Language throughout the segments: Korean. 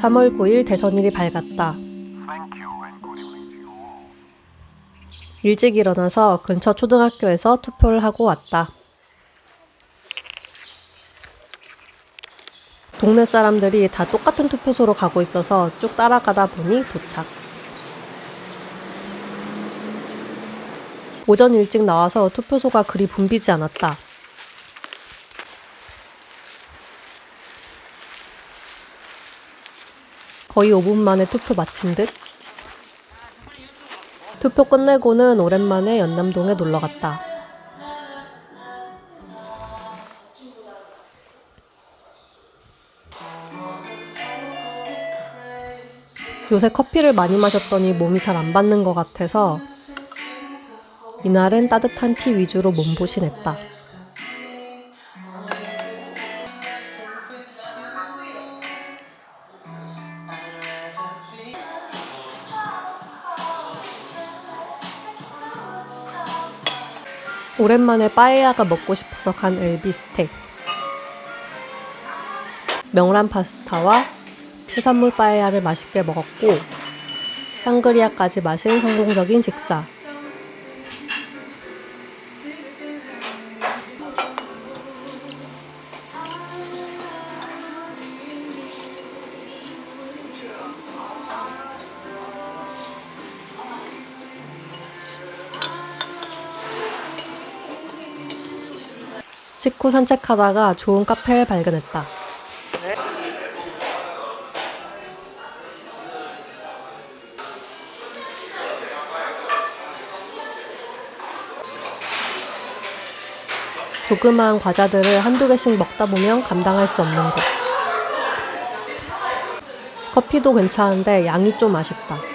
3월 9일 대선일이 밝았다. 일찍 일어나서 근처 초등학교에서 투표를 하고 왔다. 동네 사람들이 다 똑같은 투표소로 가고 있어서 쭉 따라가다 보니 도착. 오전 일찍 나와서 투표소가 그리 붐비지 않았다. 거의 5분 만에 투표 마친 듯? 투표 끝내고는 오랜만에 연남동에 놀러 갔다. 요새 커피를 많이 마셨더니 몸이 잘 안 받는 것 같아서 이날은 따뜻한 티 위주로 몸보신했다. 오랜만에 빠에야가 먹고 싶어서 간 엘비스텍. 명란 파스타와 해산물 빠에야를 맛있게 먹었고 샹그리아까지 마신 성공적인 식사. 식후 산책하다가 좋은 카페를 발견했다. 조그마한 과자들을 한두 개씩 먹다 보면 감당할 수 없는 곳. 커피도 괜찮은데 양이 좀 아쉽다.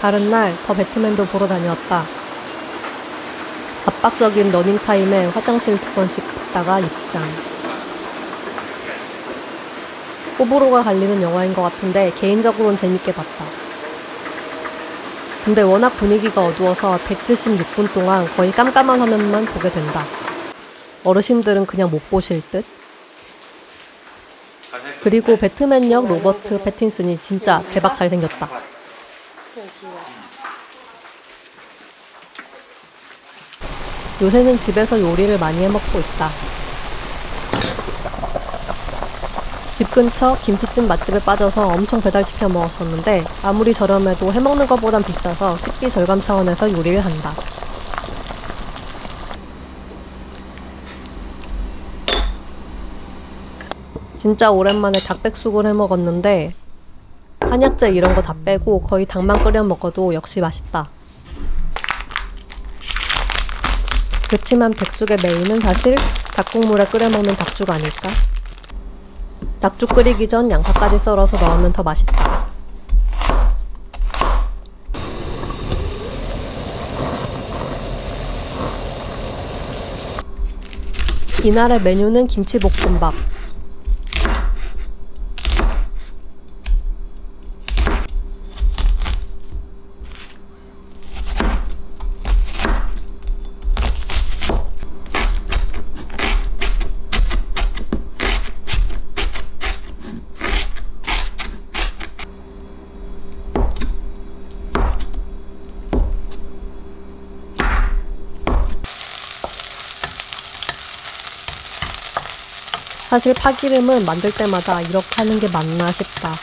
다른 날 더 배트맨도 보러 다녀왔다. 압박적인 러닝타임에 화장실 두 번씩 갔다가 입장. 호불호가 갈리는 영화인 것 같은데 개인적으로는 재밌게 봤다. 근데 워낙 분위기가 어두워서 176분 동안 거의 깜깜한 화면만 보게 된다. 어르신들은 그냥 못 보실 듯? 그리고 배트맨 역 로버트 패틴슨이 진짜 대박 잘생겼다. 요새는 집에서 요리를 많이 해 먹고 있다. 집 근처 김치찜 맛집에 빠져서 엄청 배달시켜 먹었었는데 아무리 저렴해도 해먹는 것보단 비싸서 식비 절감 차원에서 요리를 한다. 진짜 오랜만에 닭백숙을 해 먹었는데 한약재 이런 거 다 빼고 거의 닭만 끓여 먹어도 역시 맛있다. 그렇지만 백숙의 메인은 사실 닭국물에 끓여 먹는 닭죽 아닐까? 닭죽 끓이기 전 양파까지 썰어서 넣으면 더 맛있다. 이날의 메뉴는 김치볶음밥. 사실 파기름은 만들 때마다 이렇게 하는 게 맞나 싶다.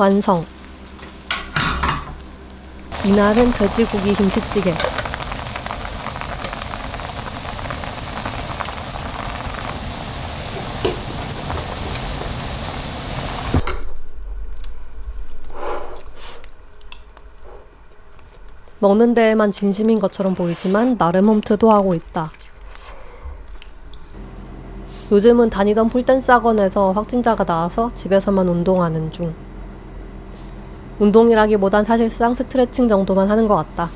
완성. 이날은 돼지고기 김치찌개. 먹는 데에만 진심인 것처럼 보이지만 나름 홈트도 하고 있다. 요즘은 다니던 폴댄스 학원에서 확진자가 나와서 집에서만 운동하는 중. 운동이라기보단 사실상 스트레칭 정도만 하는 것 같다.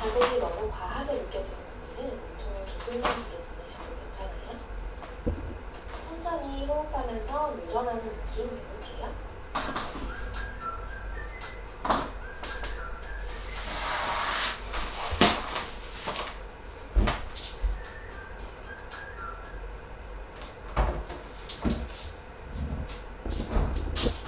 자극이 너무 과하게